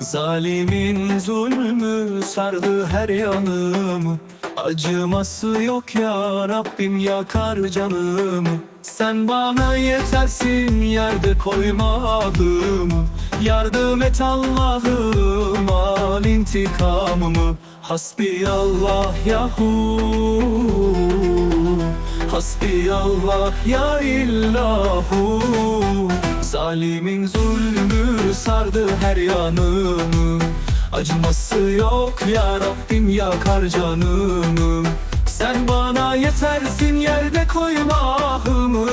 Zalimin zulmü sardı her yanımı Acıması yok ya Rabbim yakar canımı. Sen bana yetersin yerde koyma adımı. Yardım et Allah'ım al intikamımı. Hasbiyallah yahu. Hasbiyallah ya illahu. Zalimin zulmü sardı her yanımı Acıması yok ya Rabbim yakar canımı. Sen bana yetersin yerde koyma ahımı.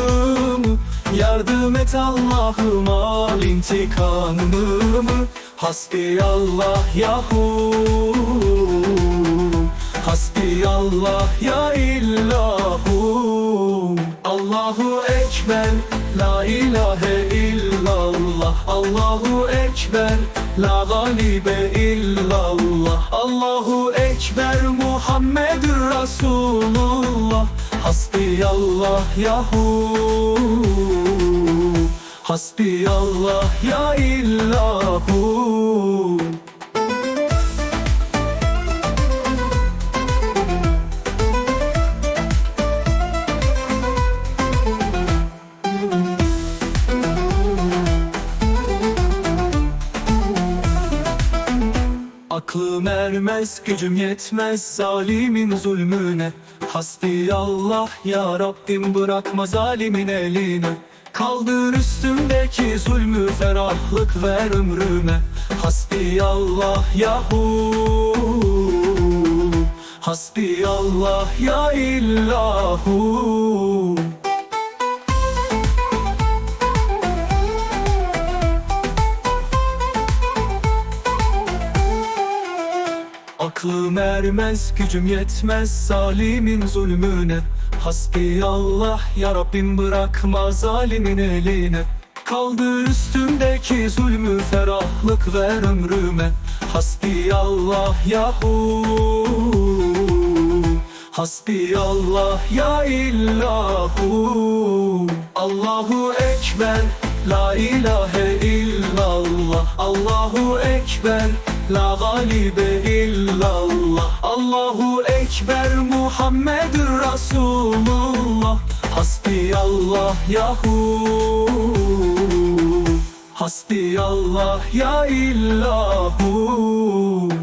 Yardım et Allah'ım al intikamımı Hasbiyallah yahu. Hasbiyallah ya illahu. Allahu Ekber La ilahe illallah. Allahu Ekber La galibe illallah. Allahu Ekber Muhammedur Resulullah. Hasbiyallah yahu. Hasbiyallah ya illahu Aklım ermez, gücüm yetmez zalimin zulmüne. Hasbiyallah ya Rabbim bırakma zalimin eline. Kaldır üstümdeki zulmü ferahlık ver ömrüme. Hasbiyallah yahu. Hasbiyallah ya illahu Aklım ermez, gücüm yetmez zalimin zulmüne. Hasbiyallah ya Rabbim bırakma zalimin eline. Kaldır üstümdeki zulmü ferahlık ver ömrüme. Hasbiyallah yahu. Hasbiyallah ya illahu. Allahu Ekber La ilahe illallah. Allahu Ekber La galibe illallah. Allahu Ekber Muhammedur Resulullah Hasbiyallah yahu. Hasbiyallah ya illahu